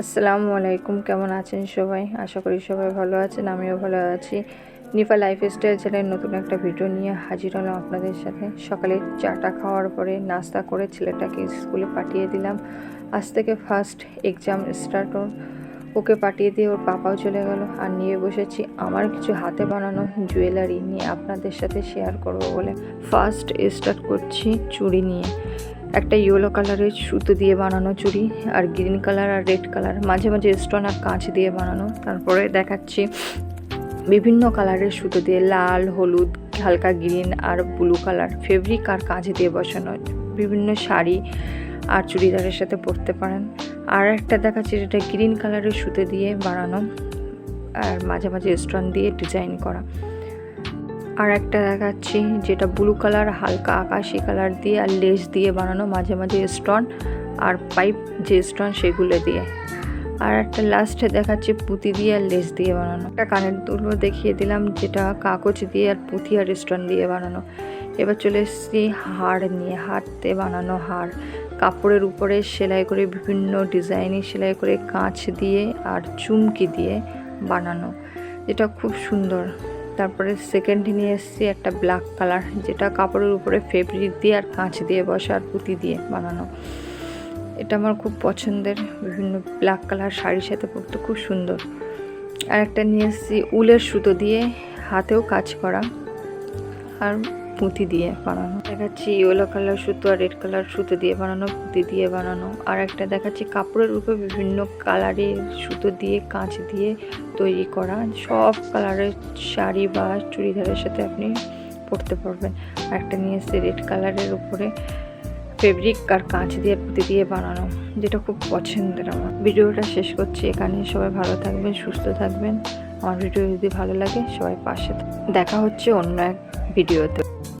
আসসালামু আলাইকুম, কেমন আছেন সবাই? আশা করি সবাই ভালো আছেন, আমিও ভালো আছি। নিফা লাইফ স্টাইল চ্যানেলের নতুন একটা ভিডিও নিয়ে হাজির হলাম আপনাদের সাথে। সকালে চাটা খাওয়ার পরে নাস্তা করে ছেলেটাকে স্কুলে পাঠিয়ে দিলাম। আজ থেকে ফার্স্ট এক্সাম স্টার্ট ওর। ওকে পাঠিয়ে দিয়ে ওর পাপাও চলে গেল। আর নিয়ে বসেছি আমার কিছু হাতে বানানো জুয়েলারি নিয়ে আপনাদের সাথে শেয়ার করব বলে। ফার্স্ট স্টার্ট করছি চুড়ি নিয়ে। একটা ইয়েলো কালারের সুতো দিয়ে বানানো চুড়ি, আর গ্রিন কালার আর রেড কালার মাঝে মাঝে স্টোন আর কাঁচ দিয়ে বানানো। তারপরে দেখাচ্ছি বিভিন্ন কালারের সুতো দিয়ে, লাল, হলুদ, হালকা গ্রিন আর ব্লু কালার ফেব্রিক আর কাঁচ দিয়ে বসানো। বিভিন্ন শাড়ি আর চুড়িদারের সাথে পরতে পারেন। আর একটা দেখাচ্ছি যেটা গ্রিন কালারের সুতো দিয়ে বানানো। আর মাঝে মাঝে স্টোন দিয়ে ডিজাইন করা। আর একটা দেখাচ্ছি যেটা ব্লু কালার হালকা আকাশি কালার দিয়ে আর লেস দিয়ে বানানো, মাঝে মাঝে স্টোন আর পাইপ যে স্টোন সেগুলো দিয়ে। আর একটা লাস্টে দেখাচ্ছি পুঁতি দিয়ে আর লেস দিয়ে বানানো। একটা কানের দুলো দেখিয়ে দিলাম যেটা কাগজ দিয়ে আর পুঁতি আর স্টোন দিয়ে বানানো। এবার চলে এসেছি হাড় নিয়ে হাতে বানানো হাড় কাপড়ের উপরে সেলাই করে বিভিন্ন ডিজাইনে সেলাই করে কাঁচ দিয়ে আর চুমকি দিয়ে বানানো। যেটা খুব সুন্দর। তারপরে সেকেন্ড নিয়ে এসেছি একটা ব্ল্যাক কালার যেটা কাপড়ের উপরে ফেব্রিক দিয়ে আর কাঁচ দিয়ে বসা আর পুঁতি দিয়ে বানানো। এটা আমার খুব পছন্দের, বিভিন্ন ব্ল্যাক কালার শাড়ির সাথে পরতে খুব সুন্দর। আর একটা নিয়ে এসেছি উলের সুতো দিয়ে হাতেও কাজ করা। আর পুঁতি দিয়ে বানানো। দেখাচ্ছি ইয়েলো কালার সুতো আর রেড কালার সুতো দিয়ে বানানো, পুঁতি দিয়ে বানানো। আর একটা দেখাচ্ছি কাপড়ের উপরে বিভিন্ন কালারের সুতো দিয়ে কাঁচ দিয়ে তৈরি করা। সব কালারের শাড়ি বা চুড়িদারের সাথে আপনি পরতে পারবেন। আর একটা নিয়ে এসেছি রেড কালারের উপরে ফেব্রিক আর কাঁচ দিয়ে পুঁতি দিয়ে বানানো, যেটা খুব পছন্দের আমার। ভিডিওটা শেষ করছি এখানে। সবাই ভালো থাকবেন, সুস্থ থাকবেন। আমার ভিডিও যদি ভালো লাগে, সবাই পাশে দেখা হচ্ছে অন্য এক ভিডিওতে।